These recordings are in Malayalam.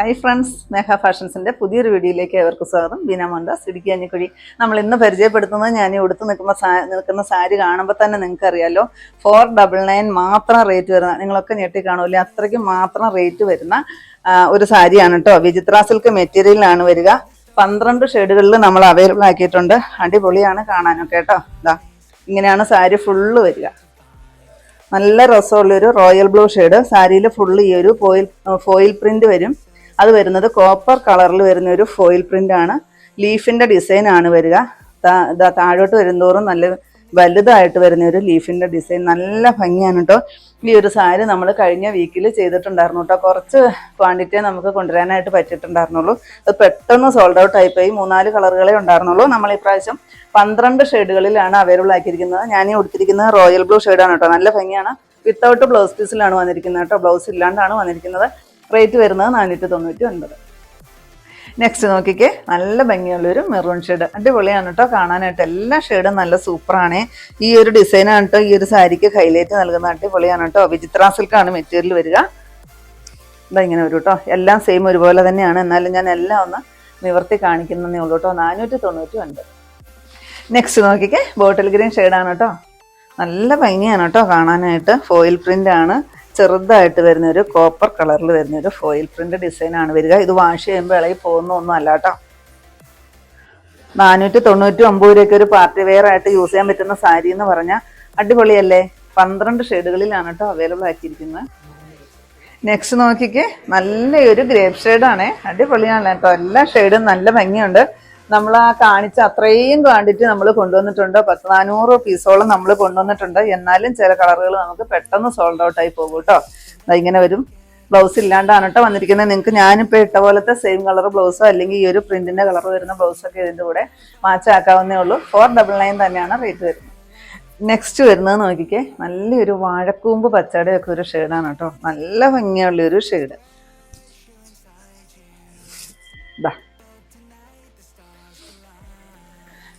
ഹായ് ഫ്രണ്ട്സ് സ്നേഹ ഫാഷൻസിന്റെ പുതിയൊരു വീഡിയോയിലേക്ക് ഏവർക്കും സ്വാഗതം. ബീന മോഹൻദാസ് ഇടുക്കി അഞ്ഞിക്കുഴി നമ്മൾ ഇന്ന് പരിചയപ്പെടുത്തുന്നത് ഞാൻ ഉടുത്ത് നിൽക്കുമ്പോൾ സാ നിൽക്കുന്ന സാരി കാണുമ്പോൾ തന്നെ നിങ്ങൾക്ക് അറിയാലോ ഫോർ ഡബിൾ നയൻ മാത്രം റേറ്റ് വരുന്ന നിങ്ങളൊക്കെ ഞെട്ടി കാണൂല്ലേ അത്രയ്ക്ക് മാത്രം റേറ്റ് വരുന്ന ഒരു സാരിയാണ് കേട്ടോ വിചിത്ര സിൽക്ക് മെറ്റീരിയലാണ് വരിക. പന്ത്രണ്ട് ഷെയ്ഡുകളിൽ നമ്മൾ അവൈലബിൾ ആക്കിയിട്ടുണ്ട്. അടിപൊളിയാണ് കാണാനൊക്കെ കേട്ടോ ഇതാ ഇങ്ങനെയാണ് സാരി ഫുള്ള് വരിക. നല്ല രസമുള്ളൊരു റോയൽ ബ്ലൂ ഷെയ്ഡ് സാരിയിൽ ഫുള്ള് ഈ ഒരു ഫോയിൽ ഫോയിൽ പ്രിന്റ് വരും. അത് വരുന്നത് കോപ്പർ കളറിൽ വരുന്ന ഒരു ഫോയിൽ പ്രിന്റ് ആണ്. ലീഫിന്റെ ഡിസൈൻ ആണ് വരിക. താഴോട്ട് വരുന്നതോറും നല്ല വലുതായിട്ട് വരുന്ന ഒരു ലീഫിന്റെ ഡിസൈൻ നല്ല ഭംഗിയാണ് കേട്ടോ ഈ ഒരു സാരി നമ്മൾ കഴിഞ്ഞ വീക്കിൽ ചെയ്തിട്ടുണ്ടായിരുന്നു കേട്ടോ കുറച്ച് ക്വാണ്ടിറ്റിയെ നമുക്ക് കൊണ്ടുവരാനായിട്ട് പറ്റിയിട്ടുണ്ടായിരുന്നുള്ളൂ. അത് പെട്ടെന്ന് സോൾഡ് ഔട്ട് ആയിപ്പോയി. മൂന്നാൽ കളറുകളെ ഉണ്ടായിരുന്നുള്ളൂ. നമ്മൾ ഇപ്രാവശ്യം പന്ത്രണ്ട് ഷെയ്ഡുകളിലാണ് അവൈലബിൾ ആക്കിയിരിക്കുന്നത്. ഞാൻ ഈ കൊടുത്തിരിക്കുന്നത് റോയൽ ബ്ലൂ ഷെയ്ഡാണ് കേട്ടോ നല്ല ഭംഗിയാണ്. വിത്തൗട്ട് ബ്ലൗസ് പീസിലാണ് വന്നിരിക്കുന്നത് കേട്ടോ ബ്ലൗസ് ഇല്ലാണ്ടാണ് വന്നിരിക്കുന്നത്. റേറ്റ് വരുന്നത് നാനൂറ്റി തൊണ്ണൂറ്റി ഒൻപത്. നെക്സ്റ്റ് നോക്കിക്കേ. നല്ല ഭംഗിയുള്ളൊരു മെറൂൺ ഷെയ്ഡ് അടിപൊളിയാണ് കേട്ടോ കാണാനായിട്ട് എല്ലാ ഷെയ്ഡും നല്ല സൂപ്പറാണ്. ഈ ഒരു ഡിസൈനാണ് കേട്ടോ ഈ ഒരു സാരിക്ക് ഹൈലൈറ്റ് നൽകുന്ന അടിപൊളിയാണ് കേട്ടോ വിചിത്ര സിൽക്കാണ് മെറ്റീരിയൽ വരിക. ഇതാ ഇങ്ങനെ വരും കേട്ടോ എല്ലാം സെയിം ഒരുപോലെ തന്നെയാണ്. എന്നാലും ഞാൻ എല്ലാം ഒന്ന് നിവർത്തി കാണിക്കുന്നതേ ഉള്ളൂ കേട്ടോ നാനൂറ്റി തൊണ്ണൂറ്റി ഒൻപത്. നെക്സ്റ്റ് നോക്കിക്കേ. ബോട്ടിൽ ഗ്രീൻ ഷെയ്ഡാണ് കേട്ടോ നല്ല ഭംഗിയാണ് കേട്ടോ കാണാനായിട്ട്. ഫോയിൽ പ്രിന്റ് ആണ്. ചെറുതായിട്ട് വരുന്ന ഒരു കോപ്പർ കളറിൽ വരുന്ന ഒരു ഫോയിൽ പ്രിന്റ് ഡിസൈനാണ് വരിക. ഇത് വാഷ് ചെയ്യുമ്പോൾ ഇളകി പോകുന്ന ഒന്നും അല്ല കേട്ടോ നാനൂറ്റി തൊണ്ണൂറ്റി ഒമ്പത് രൂപയ്ക്ക് ഒരു പാർട്ടി വെയർ ആയിട്ട് യൂസ് ചെയ്യാൻ പറ്റുന്ന സാരി എന്ന് പറഞ്ഞാൽ അടിപൊളിയല്ലേ? പന്ത്രണ്ട് ഷെയ്ഡുകളിലാണ് കേട്ടോ അവൈലബിൾ ആക്കിയിരിക്കുന്നത്. നെക്സ്റ്റ് നോക്കിക്കേ നല്ലൊരു ഗ്രേപ്പ് ഷെയ്ഡാണേ അടിപൊളിയാണ് കേട്ടോ എല്ലാ ഷെയ്ഡും നല്ല ഭംഗിയുണ്ട്. നമ്മൾ ആ കാണിച്ച അത്രയും ക്വാണ്ടിറ്റി നമ്മൾ കൊണ്ടുവന്നിട്ടുണ്ട്. പത്ത് നാനൂറ് പീസോളം നമ്മൾ കൊണ്ടുവന്നിട്ടുണ്ട്. എന്നാലും ചില കളറുകൾ നമുക്ക് പെട്ടെന്ന് സോൾഡ് ഔട്ട് ആയി പോകും കേട്ടോ ഇങ്ങനെ വരും. ബ്ലൗസ് ഇല്ലാണ്ടാണ് കേട്ടോ വന്നിരിക്കുന്നത്. നിങ്ങൾക്ക് ഞാനിപ്പോൾ ഇട്ട പോലത്തെ സെയിം കളർ ബ്ലൗസോ അല്ലെങ്കിൽ ഈ ഒരു പ്രിന്റിന്റെ കളർ വരുന്ന ബ്ലൗസൊക്കെ ഇതിന്റെ കൂടെ മാച്ച് ആക്കാവുന്നേ ഉള്ളൂ. ഫോർ ഡബിൾ നയൻ തന്നെയാണ് റേറ്റ് വരുന്നത്. നെക്സ്റ്റ് വരുന്നത് നോക്കിക്കേ. നല്ലൊരു വാഴക്കൂമ്പ് പച്ചടയൊക്കെ ഒരു ഷെയ്ഡാണ് കേട്ടോ നല്ല ഭംഗിയുള്ള ഒരു ഷെയ്ഡ് ഇതാ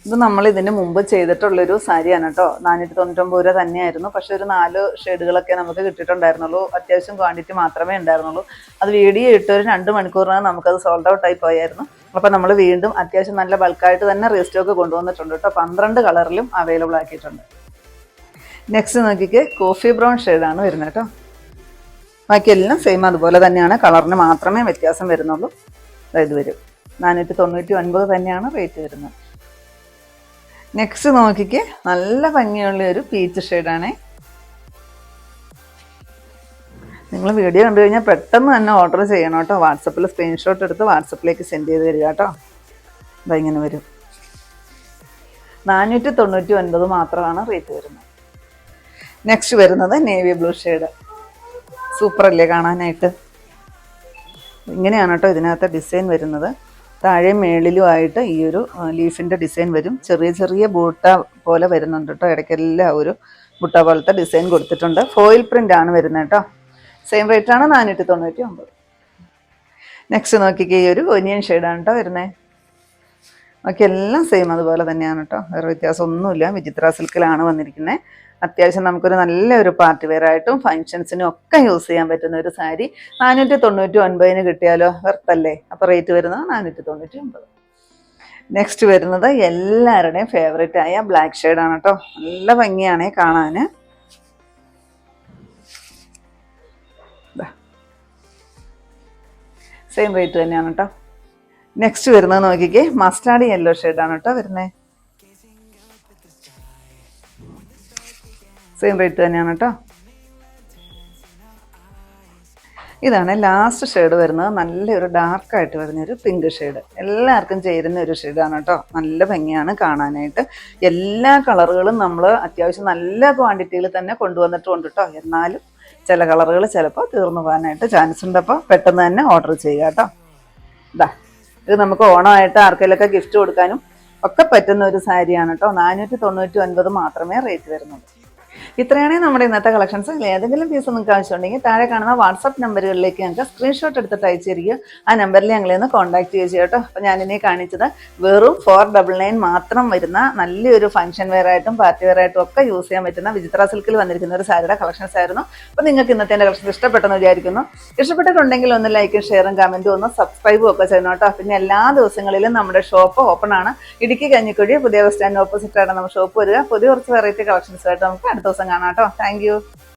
ഇത് നമ്മൾ ഇതിന് മുമ്പ് ചെയ്തിട്ടുള്ളൊരു സാരിയാണ് കേട്ടോ. നാനൂറ്റി തൊണ്ണൂറ്റൊമ്പത് രൂപ തന്നെയായിരുന്നു. പക്ഷെ ഒരു നാല് ഷെയ്ഡുകളൊക്കെ നമുക്ക് കിട്ടിയിട്ടുണ്ടായിരുന്നുള്ളൂ. അത്യാവശ്യം ക്വാണ്ടിറ്റി മാത്രമേ ഉണ്ടായിരുന്നുള്ളൂ. അത് വീഡിയോ ഇട്ട് ഒരു രണ്ട് മണിക്കൂറിനകം നമുക്കത് സോൾഡ് ഔട്ട് ആയി പോയായിരുന്നു. അപ്പോൾ നമ്മൾ വീണ്ടും അത്യാവശ്യം നല്ല ബൾക്കായിട്ട് തന്നെ റീസ്റ്റോക്ക് കൊണ്ടുവന്നിട്ടുണ്ട് കേട്ടോ. പന്ത്രണ്ട് കളറിലും അവൈലബിൾ ആക്കിയിട്ടുണ്ട്. നെക്സ്റ്റ് നോക്കിക്ക് കോഫി ബ്രൗൺ ഷെയ്ഡാണ് വരുന്നത് കേട്ടോ. ബാക്കിയെല്ലാം സെയിം അതുപോലെ തന്നെയാണ്. കളറിന് മാത്രമേ വ്യത്യാസം വരുന്നുള്ളൂ. അതായത് വരും. നാനൂറ്റി തൊണ്ണൂറ്റി ഒൻപത് തന്നെയാണ് റേറ്റ് വരുന്നത്. നെക്സ്റ്റ് നോക്കിക്ക്. നല്ല ഭംഗിയുള്ള ഒരു പീച്ച് ഷെയ്ഡാണേ നിങ്ങൾ വീഡിയോ കണ്ടു കഴിഞ്ഞാൽ പെട്ടെന്ന് തന്നെ ഓർഡർ ചെയ്യണം കേട്ടോ. വാട്സപ്പിൽ സ്ക്രീൻഷോട്ട് എടുത്ത് വാട്സപ്പിലേക്ക് സെൻഡ് ചെയ്ത് തരിക കേട്ടോ. ഇതാ ഇങ്ങനെ വരും. നാനൂറ്റി തൊണ്ണൂറ്റി ഒൻപത് മാത്രമാണ് റേറ്റ് വരുന്നത്. നെക്സ്റ്റ് വരുന്നത് നേവി ബ്ലൂ ഷെയ്ഡ് സൂപ്പർ അല്ലേ കാണാനായിട്ട്? ഇങ്ങനെയാണ് കേട്ടോ ഇതിനകത്ത് ഡിസൈൻ വരുന്നത്. താഴെ മേളിലുമായിട്ട് ഈ ഒരു ലീഫിന്റെ ഡിസൈൻ വരും. ചെറിയ ചെറിയ ബൂട്ട പോലെ വരുന്നുണ്ട് കേട്ടോ. ഇടയ്ക്കെല്ലാം ഒരു ബുട്ട പോലത്തെ ഡിസൈൻ കൊടുത്തിട്ടുണ്ട്. ഫോയിൽ പ്രിന്റ് ആണ് വരുന്നത് കേട്ടോ. സെയിം റേറ്റ് ആണ് നാനൂറ്റി തൊണ്ണൂറ്റി ഒമ്പത് നെക്സ്റ്റ് നോക്കിക്കേ ഈ ഒരു ഒനിയൻ ഷെയ്ഡാണ് കേട്ടോ വരുന്നത് ബാക്കി എല്ലാം സെയിം അതുപോലെ തന്നെയാണ് കേട്ടോ. വേറെ വ്യത്യാസമൊന്നുമില്ല. വിചിത്ര സിൽക്കിലാണ് വന്നിരിക്കുന്നത് അത്യാവശ്യം നമുക്കൊരു നല്ലൊരു പാർട്ടി വെയർ ആയിട്ടും ഫങ്ഷൻസിനും ഒക്കെ യൂസ് ചെയ്യാൻ പറ്റുന്ന ഒരു സാരി. നാനൂറ്റി തൊണ്ണൂറ്റി ഒൻപതിന് കിട്ടിയാലോ? വെർത്തല്ലേ അപ്പോൾ റേറ്റ് വരുന്നത് നാനൂറ്റി തൊണ്ണൂറ്റി ഒൻപത് നെക്സ്റ്റ് വരുന്നത് എല്ലാവരുടെയും ഫേവറേറ്റ് ആയ ബ്ലാക്ക് ഷെയ്ഡാണ് കേട്ടോ നല്ല ഭംഗിയാണ് കാണാൻ സെയിം റേറ്റ് തന്നെയാണ് കേട്ടോ നെക്സ്റ്റ് വരുന്നത് നോക്കിക്കേ മസ്റ്റാർഡ് യെല്ലോ ഷെയ്ഡാണ് കേട്ടോ വരുന്നത് സെയിം റേറ്റ് തന്നെയാണ് കേട്ടോ ഇതാണ് ലാസ്റ്റ് ഷെയ്ഡ് വരുന്നത്. നല്ലൊരു ഡാർക്കായിട്ട് വരുന്നൊരു പിങ്ക് ഷെയ്ഡ് എല്ലാവർക്കും ചേരുന്ന ഒരു ഷെയ്ഡാണ് കേട്ടോ നല്ല ഭംഗിയാണ് കാണാനായിട്ട്. എല്ലാ കളറുകളും നമ്മൾ അത്യാവശ്യം നല്ല ക്വാണ്ടിറ്റിയിൽ തന്നെ കൊണ്ടുവന്നിട്ടുണ്ട് കേട്ടോ എന്നാലും ചില കളറുകൾ ചിലപ്പോൾ തീർന്നു പോകാനായിട്ട് ചാൻസ് ഉണ്ട്. അപ്പോൾ പെട്ടെന്ന് തന്നെ ഓർഡർ ചെയ്യുക കേട്ടോ ഇതാ ഇത് നമുക്ക് ഓണമായിട്ട് ആർക്കെങ്കിലൊക്കെ ഗിഫ്റ്റ് കൊടുക്കാനും ഒക്കെ പറ്റുന്ന ഒരു സാരിയാണ് കേട്ടോ നാനൂറ്റി തൊണ്ണൂറ്റി ഒൻപത് മാത്രമേ റേറ്റ് വരുന്നുള്ളൂ. ഇത്രയാണ് നമ്മുടെ ഇന്നത്തെ കളക്ഷൻസ് ഏതെങ്കിലും പീസ് നിങ്ങൾക്ക് ആവശ്യമുണ്ടെങ്കിൽ താഴെ കാണുന്ന വാട്സപ്പ് നമ്പറുകളിലേക്ക് ഞങ്ങൾക്ക് സ്ക്രീൻഷോട്ട് എടുത്തിട്ട് അയച്ചിരിക്കുക. ആ നമ്പറിൽ ഞങ്ങളെ ഒന്ന് കോൺടാക്ട് ചെയ്യുക കേട്ടോ. അപ്പോൾ ഞാനിനെ കാണിച്ചത് വെറും ഫോർ ഡബിൾ നയൻ മാത്രം വരുന്ന നല്ലൊരു ഫംഗ്ഷൻ വെയർ ആയിട്ടും പാർട്ടി വെയർ ആയിട്ടും ഒക്കെ യൂസ് ചെയ്യാൻ പറ്റുന്ന വിചിത്ര സിൽക്കിൽ വന്നിരിക്കുന്ന ഒരു സാരിയുടെ കളക്ഷൻസ് ആയിരുന്നു. അപ്പോൾ നിങ്ങൾക്ക് ഇന്നത്തെ എന്റെ കളക്ഷൻ ഇഷ്ടപ്പെട്ടെന്ന് വിചാരിക്കുന്നു. ഇഷ്ടപ്പെട്ടിട്ടുണ്ടെങ്കിൽ ഒന്ന് ലൈക്കും ഷെയറും കമന്റും ഒന്ന് സബ്സ്ക്രൈബും ഒക്കെ ചെയ്യണം കേട്ടോ. പിന്നെ എല്ലാ ദിവസങ്ങളിലും നമ്മുടെ ഷോപ്പ് ഓപ്പൺ ആണ്. ഇടുക്കി കഞ്ഞിക്കുഴി പുതിയ ബസ് സ്റ്റാൻഡ് ഓപ്പോസിറ്റ് ആണ് നമ്മുടെ ഷോപ്പ് വരിക. പുതിയ കുറച്ച് വെറൈറ്റി കളക്ഷൻസ് ആയിട്ട് നമുക്ക് അടുത്ത ദിവസം കാണാം കേട്ടോ. താങ്ക്